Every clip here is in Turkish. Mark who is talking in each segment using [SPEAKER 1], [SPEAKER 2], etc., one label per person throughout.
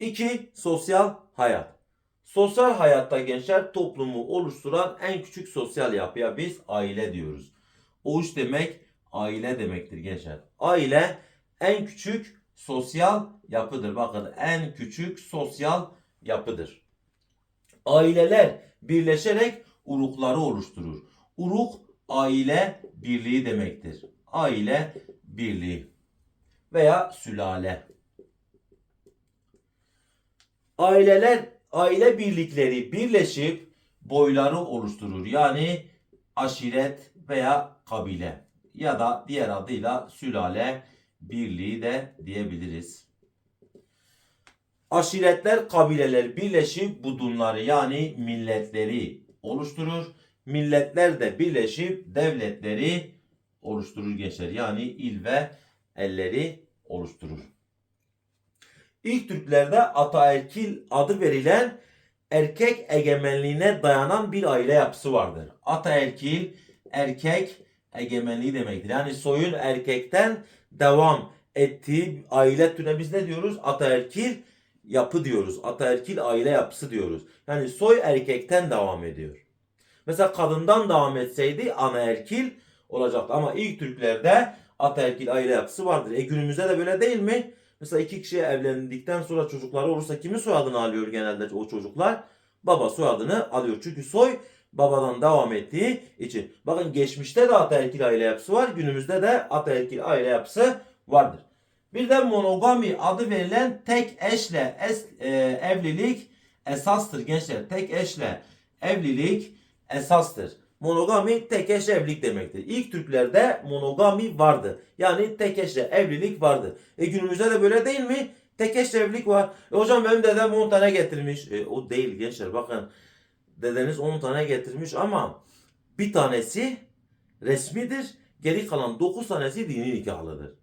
[SPEAKER 1] 2. Sosyal hayat. Sosyal hayatta gençler toplumu oluşturan en küçük sosyal yapıya biz aile diyoruz. Oğuş demek aile demektir gençler. Aile en küçük sosyal yapıdır. Bakın en küçük sosyal yapıdır. Aileler birleşerek urukları oluşturur. Uruk aile birliği demektir. Aile birliği veya sülale. Aileler aile birlikleri birleşip boyları oluşturur. Yani aşiret veya kabile ya da diğer adıyla sülale birliği de diyebiliriz. Aşiretler, kabileler birleşip budunları yani milletleri oluşturur. Milletler de birleşip devletleri oluşturur gençler. Yani il ve elleri oluşturur. İlk Türklerde ataerkil adı verilen erkek egemenliğine dayanan bir aile yapısı vardır. Ataerkil erkek egemenliği demektir. Yani soyun erkekten devam ettiği aile türüne biz ne diyoruz? Ataerkil yapı diyoruz. Ataerkil aile yapısı diyoruz. Yani soy erkekten devam ediyor. Mesela kadından devam etseydi anaerkil olacaktı. Ama ilk Türklerde ataerkil aile yapısı vardır. E günümüzde de böyle değil mi? Mesela iki kişi evlendikten sonra çocukları olursa kimin soyadını alıyor genelde o çocuklar? Baba soyadını alıyor. Çünkü soy babadan devam ettiği için. Bakın geçmişte de ataerkil aile yapısı var. Günümüzde de ataerkil aile yapısı vardır. Bir de monogami adı verilen tek eşle es, e, evlilik esastır gençler. Tek eşle evlilik esastır. Monogami tek eş evlilik demektir. İlk Türklerde monogami vardı. Yani tek eşle evlilik vardı. E günümüzde de böyle değil mi? Tek eşle evlilik var. E hocam benim dedem 10 tane getirmiş. E, o değil gençler bakın. Dedeniz 10 tane getirmiş ama bir tanesi resmidir. Geri kalan 9 tanesi dini nikahlıdır.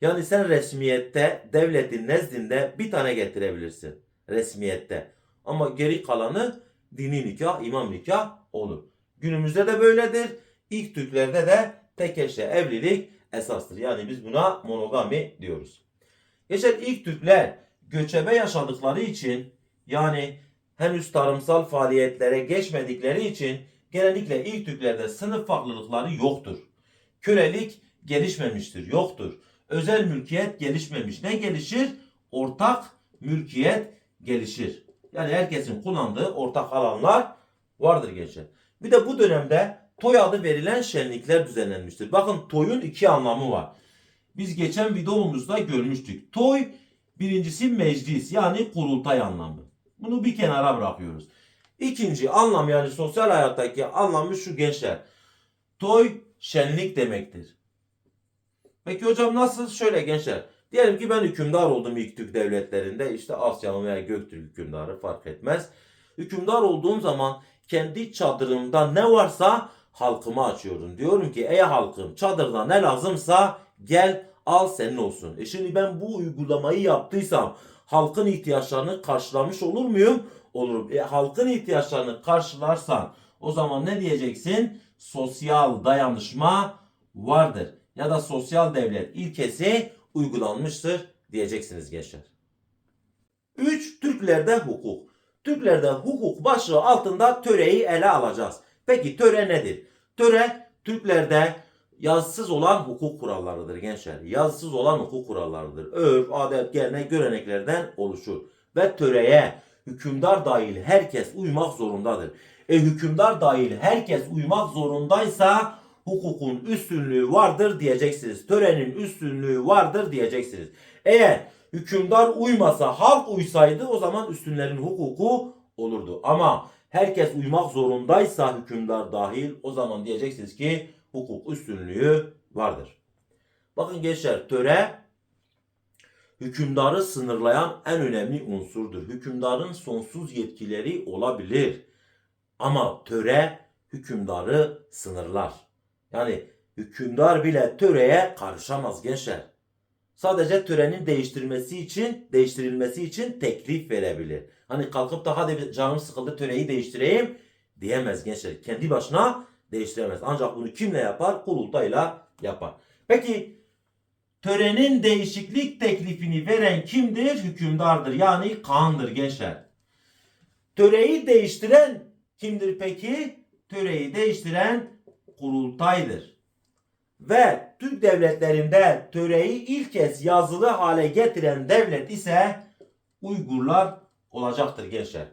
[SPEAKER 1] Yani sen resmiyette devletin nezdinde bir tane getirebilirsin. Resmiyette. Ama geri kalanı dini nikah, imam nikah olur. Günümüzde de böyledir. İlk Türklerde de tek eşle evlilik esastır. Yani biz buna monogami diyoruz. Geçen ilk Türkler göçebe yaşadıkları için yani henüz tarımsal faaliyetlere geçmedikleri için genellikle ilk Türklerde sınıf farklılıkları yoktur. Kölelik gelişmemiştir, yoktur. Özel mülkiyet gelişmemiş. Ne gelişir? Ortak mülkiyet gelişir. Yani herkesin kullandığı ortak alanlar vardır gençler. Bir de bu dönemde toy adı verilen şenlikler düzenlenmiştir. Bakın toyun iki anlamı var. Biz geçen videomuzda görmüştük. Toy birincisi meclis yani kurultay anlamı. Bunu bir kenara bırakıyoruz. İkinci anlam yani sosyal hayattaki anlamı şu gençler. Toy şenlik demektir. Peki hocam nasıl? Şöyle gençler. Diyelim ki ben hükümdar oldum ilk Türk devletlerinde. işte Asyalı veya Göktürk hükümdarı fark etmez. Hükümdar olduğum zaman kendi çadırımda ne varsa halkıma açıyorum. Diyorum ki ey halkım çadırda ne lazımsa gel al senin olsun. E şimdi ben bu uygulamayı yaptıysam halkın ihtiyaçlarını karşılamış olur muyum? Olurum. E, halkın ihtiyaçlarını karşılarsan o zaman ne diyeceksin? Sosyal dayanışma vardır. Ya da sosyal devlet ilkesi uygulanmıştır diyeceksiniz gençler. 3. Türklerde hukuk. Türklerde hukuk başlığı altında töreyi ele alacağız. Peki töre nedir? Töre Türklerde yazısız olan hukuk kurallarıdır gençler. Yazısız olan hukuk kurallarıdır. Örf, adet, gelenek, göreneklerden oluşur. Ve töreye hükümdar dahil herkes uymak zorundadır. E hükümdar dahil herkes uymak zorundaysa hukukun üstünlüğü vardır diyeceksiniz. Törenin üstünlüğü vardır diyeceksiniz. Eğer hükümdar uymasa halk uysaydı o zaman üstünlerin hukuku olurdu. Ama herkes uymak zorundaysa hükümdar dahil o zaman diyeceksiniz ki hukuk üstünlüğü vardır. Bakın gençler töre hükümdarı sınırlayan en önemli unsurdur. Hükümdarın sonsuz yetkileri olabilir. Ama töre hükümdarı sınırlar. Yani hükümdar bile töreye karışamaz gençler. Sadece törenin değiştirmesi için, değiştirilmesi için teklif verebilir. Hani kalkıp da hadi canım sıkıldı töreyi değiştireyim diyemez gençler. Kendi başına değiştiremez. Ancak bunu kimle yapar? Kurultayla yapar. Peki törenin değişiklik teklifini veren kimdir? Hükümdardır. Yani Kaan'dır gençler. Töreyi değiştiren kimdir peki? Töreyi değiştiren kurultaydır. Ve Türk devletlerinde töreyi ilk kez yazılı hale getiren devlet ise Uygurlar olacaktır gençler.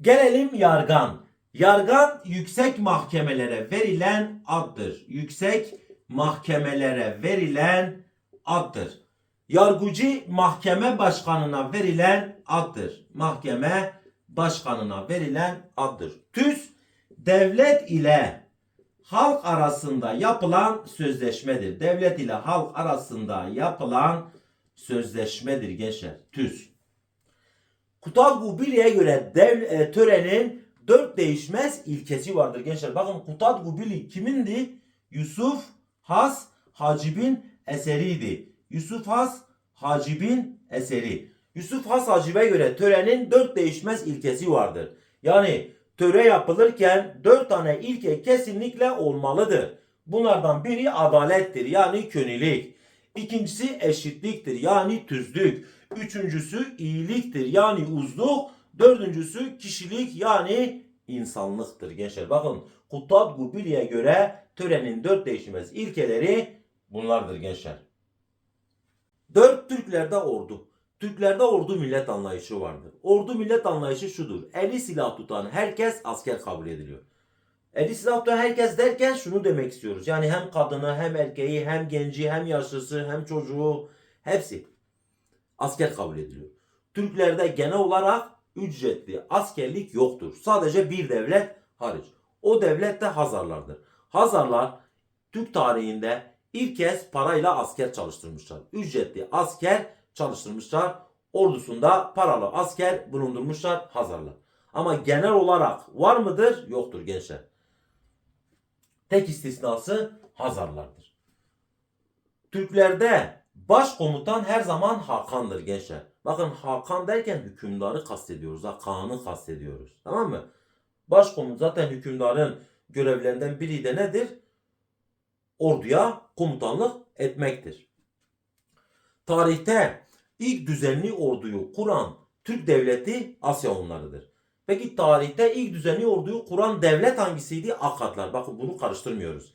[SPEAKER 1] Gelelim yargan. Yargan yüksek mahkemelere verilen addır. Yüksek mahkemelere verilen addır. Yargıcı mahkeme başkanına verilen addır. Mahkeme başkanına verilen addır. TÜS devlet ile halk arasında yapılan sözleşmedir. Devlet ile halk arasında yapılan sözleşmedir gençler. TÜS. Kutalgu Bili'ye göre dev, e, törenin dört değişmez ilkesi vardır gençler. Bakın Kutalgu Bili kimindi? Yusuf Has Hacib'in eseriydi. Yusuf Has Hacib'in eseri. Yusuf Has Hacib'e göre törenin dört değişmez ilkesi vardır. Yani töre yapılırken dört tane ilke kesinlikle olmalıdır. Bunlardan biri adalettir yani könilik. İkincisi eşitliktir yani tüzlük. Üçüncüsü iyiliktir yani uzluk. Dördüncüsü kişilik yani insanlıktır gençler. Bakın Kuttat Gubili'ye göre törenin dört değişmez ilkeleri bunlardır gençler. Dört Türklerde ordu. Türklerde ordu millet anlayışı vardır. Ordu millet anlayışı şudur. Eli silah tutan herkes asker kabul ediliyor. Eli silah tutan herkes derken şunu demek istiyoruz. Yani hem kadını hem erkeği hem genci hem yaşlısı hem çocuğu hepsi asker kabul ediliyor. Türklerde genel olarak ücretli askerlik yoktur. Sadece bir devlet hariç. O devlet de Hazarlardır. Hazarlar Türk tarihinde ilk kez parayla asker çalıştırmışlar. Ücretli asker çalıştırmışlar. Ordusunda paralı asker bulundurmuşlar Hazarlar. Ama genel olarak var mıdır? Yoktur gençler. Tek istisnası Hazarlardır. Türklerde başkomutan her zaman Hakan'dır gençler. Bakın Hakan derken hükümdarı kastediyoruz. Ha, Kaan'ı kastediyoruz. Tamam mı? Başkomutan zaten hükümdarın görevlerinden biri de nedir? Orduya komutanlık etmektir. Tarihte ilk düzenli orduyu kuran Türk devleti Asya Hunlarıdır. Peki tarihte ilk düzenli orduyu kuran devlet hangisiydi? Akatlar. Bakın bunu karıştırmıyoruz.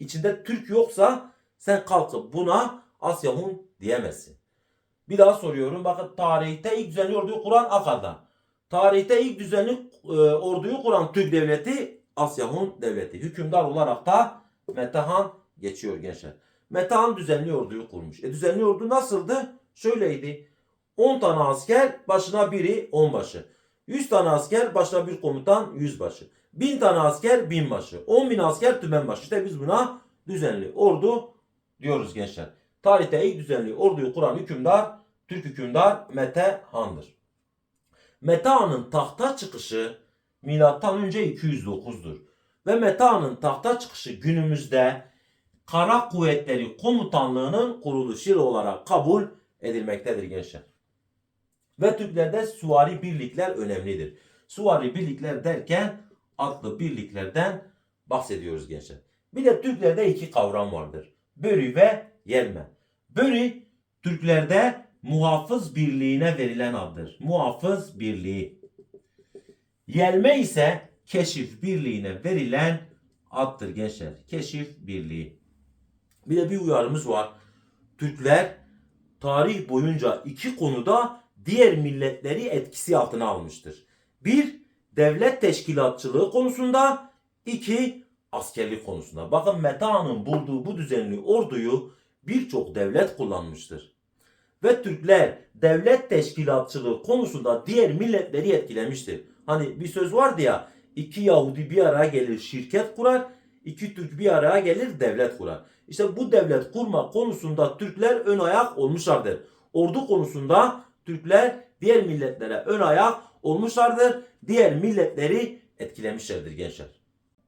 [SPEAKER 1] İçinde Türk yoksa sen kalkıp buna Asya Hun diyemezsin. Bir daha soruyorum. Bakın tarihte ilk düzenli orduyu kuran Akatlar. Tarihte ilk düzenli e, orduyu kuran Türk devleti Asya Hun devleti. Hükümdar olarak da Metehan geçiyor gençler. Metehan düzenli orduyu kurmuş. E düzenli ordu nasıldı? Şöyleydi. 10 tane asker başına biri onbaşı. 100 tane asker başına bir komutan yüzbaşı. 1000 tane asker binbaşı. 10 bin asker tümenbaşı. İşte biz buna düzenli ordu diyoruz gençler. Tarihte ilk düzenli orduyu kuran hükümdar Türk hükümdar Metehan'dır. Metehan'ın tahta çıkışı milattan önce 209'dur. Ve Metehan'ın tahta çıkışı günümüzde Kara Kuvvetleri Komutanlığı'nın kuruluş yılı olarak kabul edilmektedir gençler. Ve Türklerde suvari birlikler önemlidir. Suvari birlikler derken atlı birliklerden bahsediyoruz gençler. Bir de Türklerde iki kavram vardır. Börü ve yerme. Börü Türklerde muhafız birliğine verilen addır. Muhafız birliği. Yelme ise keşif birliğine verilen addır gençler. Keşif birliği. Bir de bir uyarımız var. Türkler tarih boyunca iki konuda diğer milletleri etkisi altına almıştır. Bir, devlet teşkilatçılığı konusunda. iki askerlik konusunda. Bakın Meta'nın bulduğu bu düzenli orduyu birçok devlet kullanmıştır. Ve Türkler devlet teşkilatçılığı konusunda diğer milletleri etkilemiştir. Hani bir söz vardı ya, iki Yahudi bir araya gelir şirket kurar, iki Türk bir araya gelir devlet kurar. İşte bu devlet kurma konusunda Türkler ön ayak olmuşlardır. Ordu konusunda Türkler diğer milletlere ön ayak olmuşlardır. Diğer milletleri etkilemişlerdir gençler.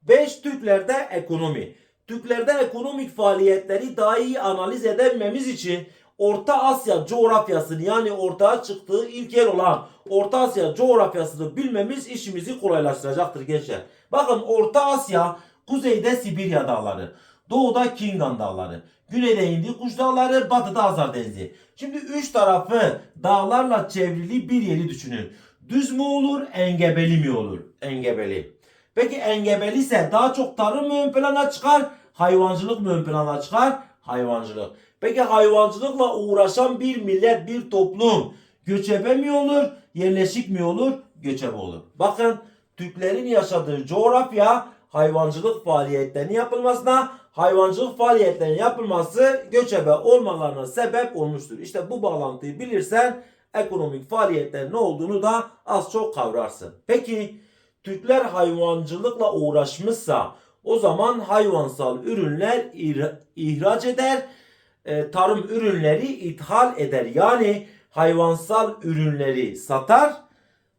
[SPEAKER 1] 5. Türklerde ekonomi. Türklerde ekonomik faaliyetleri daha iyi analiz edebilmemiz için Orta Asya coğrafyasını yani ortaya çıktığı ilk yer olan Orta Asya coğrafyasını bilmemiz işimizi kolaylaştıracaktır gençler. Bakın Orta Asya kuzeyde Sibirya dağları. Doğuda Kingan Dağları. Güneyde Hindikuş Dağları, batıda Hazar Denizi. Şimdi üç tarafı dağlarla çevrili bir yeri düşünün. Düz mü olur, engebeli mi olur? Engebeli. Peki engebeli ise daha çok tarım mı ön plana çıkar, hayvancılık mı ön plana çıkar? Hayvancılık. Peki hayvancılıkla uğraşan bir millet, bir toplum göçebe mi olur, yerleşik mi olur? Göçebe olur. Bakın Türklerin yaşadığı coğrafya hayvancılık faaliyetlerinin yapılmasına, hayvancılık faaliyetlerinin yapılması göçebe olmalarına sebep olmuştur. İşte bu bağlantıyı bilirsen ekonomik faaliyetlerin ne olduğunu da az çok kavrarsın. Peki Türkler hayvancılıkla uğraşmışsa o zaman hayvansal ürünler ihra- ihraç eder, e, tarım ürünleri ithal eder. Yani hayvansal ürünleri satar,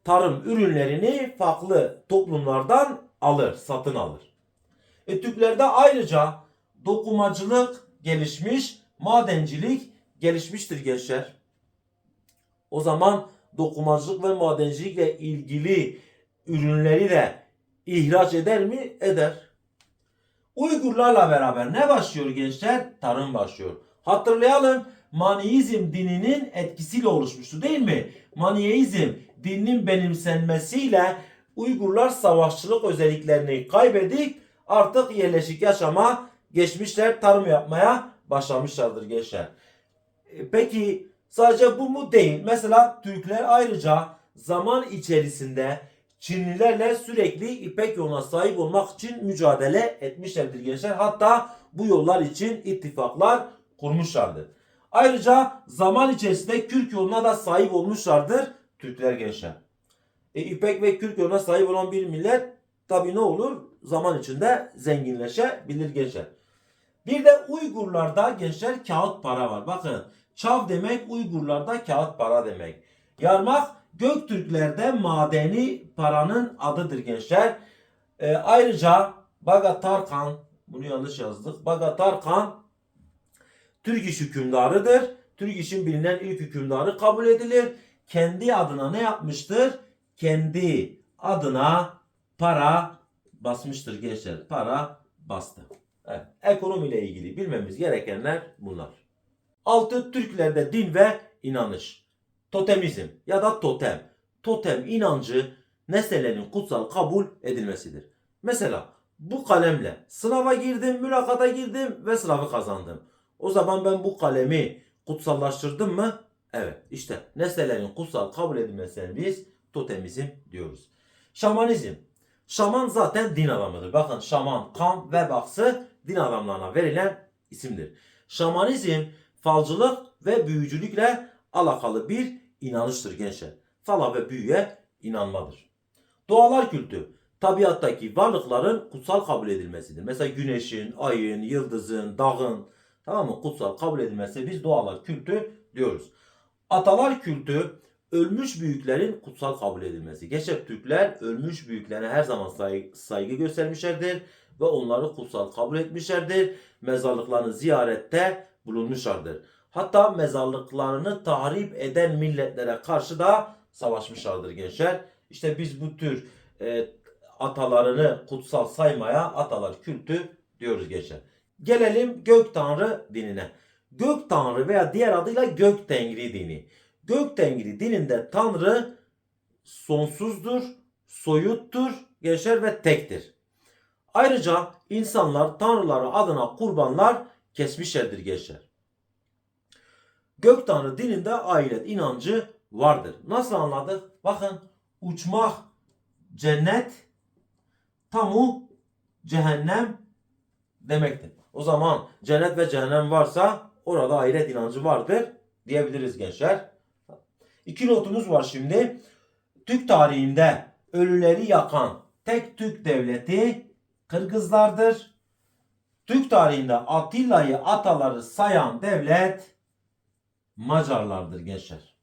[SPEAKER 1] tarım ürünlerini farklı toplumlardan alır, satın alır. E, Türklerde ayrıca dokumacılık gelişmiş, madencilik gelişmiştir gençler. O zaman dokumacılık ve madencilikle ilgili ürünleri de ihraç eder mi? Eder. Uygurlarla beraber ne başlıyor gençler? Tarım başlıyor. Hatırlayalım Maniizm dininin etkisiyle oluşmuştu değil mi? Maniizm dininin benimsenmesiyle Uygurlar savaşçılık özelliklerini kaybedip artık yerleşik yaşama geçmişler, tarım yapmaya başlamışlardır gençler. E, Peki sadece bu mu değil? Mesela Türkler ayrıca zaman içerisinde Çinlilerle sürekli İpek yoluna sahip olmak için mücadele etmişlerdir gençler. Hatta bu yollar için ittifaklar kurmuşlardır. Ayrıca zaman içerisinde Kürk yoluna da sahip olmuşlardır Türkler gençler. E, İpek ve Kürk yoluna sahip olan bir millet tabi ne olur? Zaman içinde zenginleşebilir gençler. Bir de Uygurlarda gençler kağıt para var. Bakın çav demek Uygurlarda kağıt para demek. Yarmak Göktürklerde madeni paranın adıdır gençler. E, ayrıca Bagatarkan bunu yanlış yazdık. Bagatarkan Türk iş hükümdarıdır. Türk işin bilinen ilk hükümdarı kabul edilir. Kendi adına ne yapmıştır? Kendi adına para basmıştır gençler. Para bastı. Evet. Ekonomiyle ilgili bilmemiz gerekenler bunlar. Altı Türklerde din ve inanış. Totemizm ya da totem. Totem inancı nesnelerin kutsal kabul edilmesidir. Mesela bu kalemle sınava girdim, mülakata girdim ve sınavı kazandım. O zaman ben bu kalemi kutsallaştırdım mı? Evet. İşte nesnelerin kutsal kabul edilmesine biz totemizm diyoruz. Şamanizm. Şaman zaten din adamıdır. Bakın şaman, kam ve baksı din adamlarına verilen isimdir. Şamanizm falcılık ve büyücülükle alakalı bir inanıştır gençler. Fala ve büyüye inanmadır. Doğalar kültü tabiattaki varlıkların kutsal kabul edilmesidir. Mesela güneşin, ayın, yıldızın, dağın tamam mı? Kutsal kabul edilmesi biz doğalar kültü diyoruz. Atalar kültü ölmüş büyüklerin kutsal kabul edilmesi. Geçer Türkler ölmüş büyüklerine her zaman say- saygı göstermişlerdir ve onları kutsal kabul etmişlerdir. Mezarlıklarını ziyarette bulunmuşlardır. Hatta mezarlıklarını tahrip eden milletlere karşı da savaşmışlardır gençler. İşte biz bu tür e, atalarını kutsal saymaya atalar kültü diyoruz gençler. Gelelim gök tanrı dinine. Gök tanrı veya diğer adıyla gök tengri dini. Gök tengri dininde tanrı sonsuzdur, soyuttur, gençler ve tektir. Ayrıca insanlar tanrıları adına kurbanlar kesmişlerdir gençler. Gök Tanrı dininde ahiret inancı vardır. Nasıl anladık? Bakın uçmak cennet, tamu cehennem demektir. O zaman cennet ve cehennem varsa orada ahiret inancı vardır diyebiliriz gençler. İki notumuz var şimdi. Türk tarihinde ölüleri yakan tek Türk devleti Kırgızlardır. Türk tarihinde Atilla'yı ataları sayan devlet Macarlardır gençler.